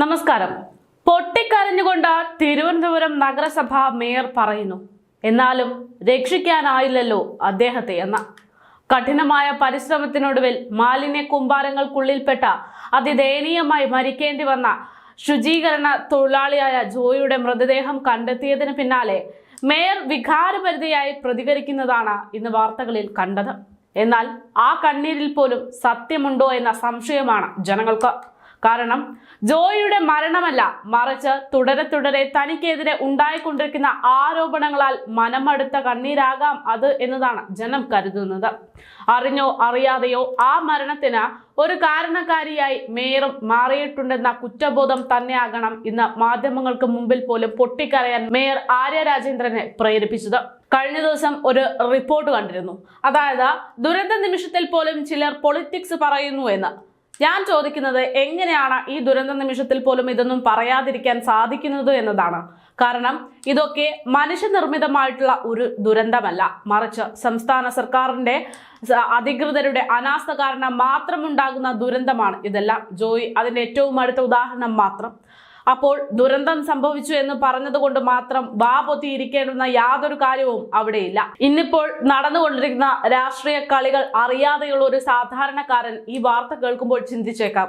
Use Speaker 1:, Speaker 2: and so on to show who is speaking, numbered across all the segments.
Speaker 1: നമസ്കാരം. പൊട്ടിക്കരഞ്ഞുകൊണ്ട് തിരുവനന്തപുരം നഗരസഭ മേയർ പറയുന്നു എന്നാലും രക്ഷിക്കാനായില്ലല്ലോ അദ്ദേഹത്തെ എന്ന. കഠിനമായ പരിശ്രമത്തിനൊടുവിൽ മാലിന്യ കുമ്പാരങ്ങൾക്കുള്ളിൽപ്പെട്ട അതിദയനീയമായി മരിക്കേണ്ടി വന്ന ശുചീകരണ തൊഴിലാളിയായ ജോയിയുടെ മൃതദേഹം കണ്ടെത്തിയതിന് പിന്നാലെ മേയർ വികാരപരിധിയായി പ്രതികരിക്കുന്നതാണ് ഇന്ന് വാർത്തകളിൽ കണ്ടത്. എന്നാൽ ആ കണ്ണീരിൽ പോലും സത്യമുണ്ടോ എന്ന സംശയമാണ് ജനങ്ങൾക്ക്. കാരണം ജോയിയുടെ മരണമല്ല മറിച്ച് തുടരെ തുടരെ തനിക്കെതിരെ ഉണ്ടായിക്കൊണ്ടിരിക്കുന്ന ആരോപണങ്ങളാൽ മനമടുത്ത കണ്ണീരാകാം അത് എന്നതാണ് ജനം കരുതുന്നത്. അറിഞ്ഞോ അറിയാതെയോ ആ മരണത്തിന് ഒരു കാരണക്കാരിയായി മേയറും മാറിയിട്ടുണ്ടെന്ന കുറ്റബോധം തന്നെയാകണം ഇന്ന് മാധ്യമങ്ങൾക്ക് മുമ്പിൽ പോലും പൊട്ടിക്കരയാൻ മേയർ ആര്യ രാജേന്ദ്രനെ പ്രേരിപ്പിച്ചത്. കഴിഞ്ഞ ദിവസം ഒരു റിപ്പോർട്ട് കണ്ടിരുന്നു. അതായത് ദുരന്ത നിമിഷത്തിൽ പോലും ചിലർ പൊളിറ്റിക്സ് പറയുന്നു എന്ന്. ഞാൻ ചോദിക്കുന്നത് എങ്ങനെയാണ് ഈ ദുരന്ത നിമിഷത്തിൽ പോലും ഇതൊന്നും പറയാതിരിക്കാൻ സാധിക്കുന്നത് എന്നതാണ്. കാരണം ഇതൊക്കെ മനുഷ്യനിർമ്മിതമായിട്ടുള്ള ഒരു ദുരന്തമല്ല. മറിച്ച് സംസ്ഥാന സർക്കാരിന്റെ അധികൃതരുടെ അനാസ്ഥ കാരണം മാത്രമുണ്ടാകുന്ന ദുരന്തമാണ് ഇതെല്ലാം. ജോയി അതിന്റെ ഏറ്റവും അടുത്ത ഉദാഹരണം മാത്രം. അപ്പോൾ ദുരന്തം സംഭവിച്ചു എന്ന് പറഞ്ഞതുകൊണ്ട് മാത്രം വാ പൊത്തിയിരിക്കേണ്ടുന്ന യാതൊരു കാര്യവും അവിടെയില്ല ഇന്നിപ്പോൾ നടന്നുകൊണ്ടിരിക്കുന്ന രാഷ്ട്രീയ കളികൾ അറിയാതെയുള്ള ഒരു സാധാരണക്കാരൻ ഈ വാർത്ത കേൾക്കുമ്പോൾ ചിന്തിച്ചേക്കാം.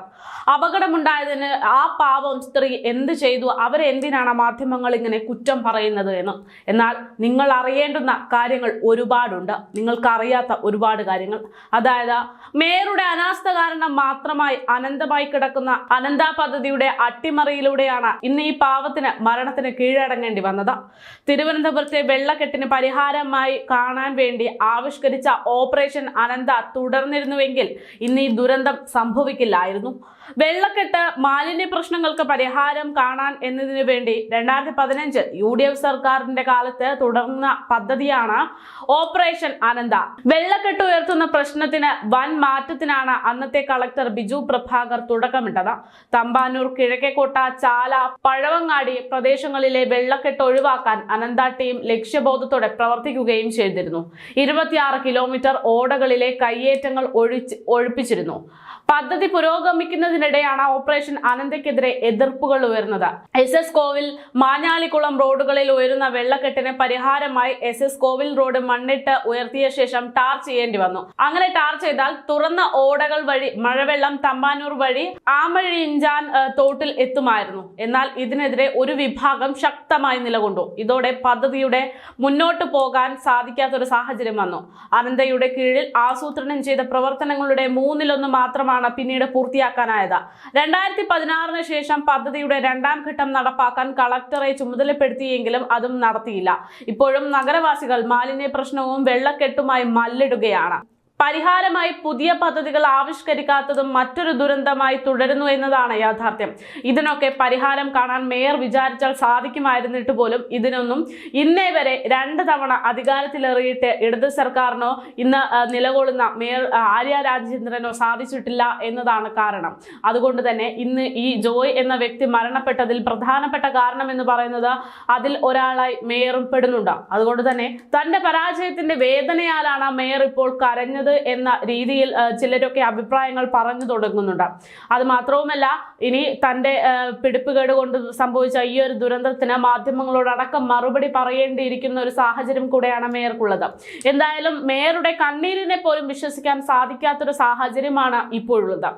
Speaker 1: അപകടമുണ്ടായതിന് ആ പാവം സ്ത്രീ എന്ത് ചെയ്തു? അവരെന്തിനാണ് മാധ്യമങ്ങൾ ഇങ്ങനെ കുറ്റം പറയുന്നത് എന്ന്? എന്നാൽ നിങ്ങൾ അറിയേണ്ടുന്ന കാര്യങ്ങൾ ഒരുപാടുണ്ട്. നിങ്ങൾക്ക് അറിയാത്ത ഒരുപാട് കാര്യങ്ങൾ. അതായത് മേയറുടെ അനാസ്ഥ കാരണം മാത്രമായി അനന്തമായി കിടക്കുന്ന അനന്ത പദ്ധതിയുടെ അട്ടിമറിയിലൂടെയാണ് ഇന്ന് ഈ പാവത്തിന് മരണത്തിന് കീഴടങ്ങേണ്ടി വന്നത്. തിരുവനന്തപുരത്തെ വെള്ളക്കെട്ടിന് പരിഹാരമായി കാണാൻ വേണ്ടി ആവിഷ്കരിച്ച ഓപ്പറേഷൻ അനന്ത തുടർന്നിരുന്നുവെങ്കിൽ ഇന്ന് ഈ ദുരന്തം സംഭവിക്കില്ലായിരുന്നു. വെള്ളക്കെട്ട് മാലിന്യ പ്രശ്നങ്ങൾക്ക് പരിഹാരം കാണാൻ എന്നതിനു വേണ്ടി രണ്ടായിരത്തി പതിനഞ്ച് യു ഡി എഫ് സർക്കാരിന്റെ കാലത്ത് തുടർന്ന പദ്ധതിയാണ് ഓപ്പറേഷൻ അനന്ത. വെള്ളക്കെട്ട് ഉയർത്തുന്ന പ്രശ്നത്തിന് വൻ മാറ്റത്തിനാണ് അന്നത്തെ കളക്ടർ ബിജു പ്രഭാകർ തുടക്കമിട്ടത്. തമ്പാനൂർ കിഴക്കേക്കോട്ട ചാല പഴവങ്ങാടി പ്രദേശങ്ങളിലെ വെള്ളക്കെട്ട് ഒഴിവാക്കാൻ അനന്ത ടീം ലക്ഷ്യബോധത്തോടെ പ്രവർത്തിക്കുകയും ചെയ്തിരുന്നു. ഇരുപത്തിയാറ് കിലോമീറ്റർ ഓടകളിലെ കയ്യേറ്റങ്ങൾ ഒഴിച്ച് ഒഴിപ്പിച്ചിരുന്നു. പദ്ധതി പുരോഗമിക്കുന്നതിനിടെയാണ് ഓപ്പറേഷൻ അനന്തയ്ക്കെതിരെ എതിർപ്പുകൾ ഉയർന്നത്. എസ് എസ് കോവിൽ മാഞ്ഞാലിക്കുളം റോഡുകളിൽ ഉയരുന്ന വെള്ളക്കെട്ടിന് പരിഹാരമായി എസ് എസ് കോവിൽ റോഡ് മണ്ണിട്ട് ഉയർത്തിയ ശേഷം ടാർ ചെയ്യേണ്ടി വന്നു. അങ്ങനെ ടാർ ചെയ്താൽ തുറന്ന ഓടകൾ വഴി മഴവെള്ളം തമ്പാനൂർ വഴി ആമഴിഞ്ചാൻ തോട്ടിൽ എത്തുമായിരുന്നു. എന്നാൽ ഇതിനെതിരെ ഒരു വിഭാഗം ശക്തമായി നിലകൊണ്ടു. ഇതോടെ പദ്ധതിയുടെ മുന്നോട്ട് പോകാൻ സാധിക്കാത്തൊരു സാഹചര്യം വന്നു. അനന്തയുടെ കീഴിൽ ആസൂത്രണം ചെയ്ത പ്രവർത്തനങ്ങളുടെ മൂന്നിലൊന്ന് മാത്രമാണ് പിന്നീട് പൂർത്തിയാക്കാനായത്. രണ്ടായിരത്തി പതിനാറിന് ശേഷം പദ്ധതിയുടെ രണ്ടാം ഘട്ടം നടപ്പാക്കാൻ കളക്ടറെ ചുമതലപ്പെടുത്തിയെങ്കിലും അതും നടത്തിയില്ല. ഇപ്പോഴും നഗരവാസികൾ മാലിന്യ പ്രശ്നവും വെള്ളക്കെട്ടുമായി മല്ലിടുകയാണ്. പരിഹാരമായി പുതിയ പദ്ധതികൾ ആവിഷ്കരിക്കാത്തതും മറ്റൊരു ദുരന്തമായി തുടരുന്നു എന്നതാണ് യാഥാർത്ഥ്യം. ഇതിനൊക്കെ പരിഹാരം കാണാൻ മേയർ വിചാരിച്ചാൽ സാധിക്കുമായിരുന്നിട്ട് പോലും ഇതിനൊന്നും ഇന്നേ വരെ രണ്ട് തവണ അധികാരത്തിലേറിയിട്ട് ഇടത് സർക്കാരിനോ ഇന്ന് നിലകൊള്ളുന്ന മേയർ ആര്യ രാജചന്ദ്രനോ സാധിച്ചിട്ടില്ല എന്നതാണ് കാരണം. അതുകൊണ്ട് തന്നെ ഇന്ന് ഈ ജോയ് എന്ന വ്യക്തി മരണപ്പെട്ടതിൽ പ്രധാനപ്പെട്ട കാരണം എന്ന് പറയുന്നത് അതിൽ ഒരാളായി മേയറും പെടുന്നുണ്ട്. അതുകൊണ്ട് തന്നെ തന്റെ പരാജയത്തിന്റെ വേദനയാലാണ് മേയർ ഇപ്പോൾ കരഞ്ഞത് എന്ന രീതിയിൽ ചിലരൊക്കെ അഭിപ്രായങ്ങൾ പറഞ്ഞു തുടങ്ങുന്നുണ്ട്. അത് മാത്രവുമല്ല ഇനി തന്റെ ആ, പിടിപ്പുകേട് കൊണ്ട് സംഭവിച്ച ഈ ഒരു ദുരന്തത്തിന് മാധ്യമങ്ങളോടക്കം മറുപടി പറയേണ്ടിയിരിക്കുന്ന ഒരു സാഹചര്യം കൂടെയാണ് മേയർക്കുള്ളത്. എന്തായാലും മേയറുടെ കണ്ണീരിനെ പോലും വിശ്വസിക്കാൻ സാധിക്കാത്തൊരു സാഹചര്യമാണ് ഇപ്പോഴുള്ളത്.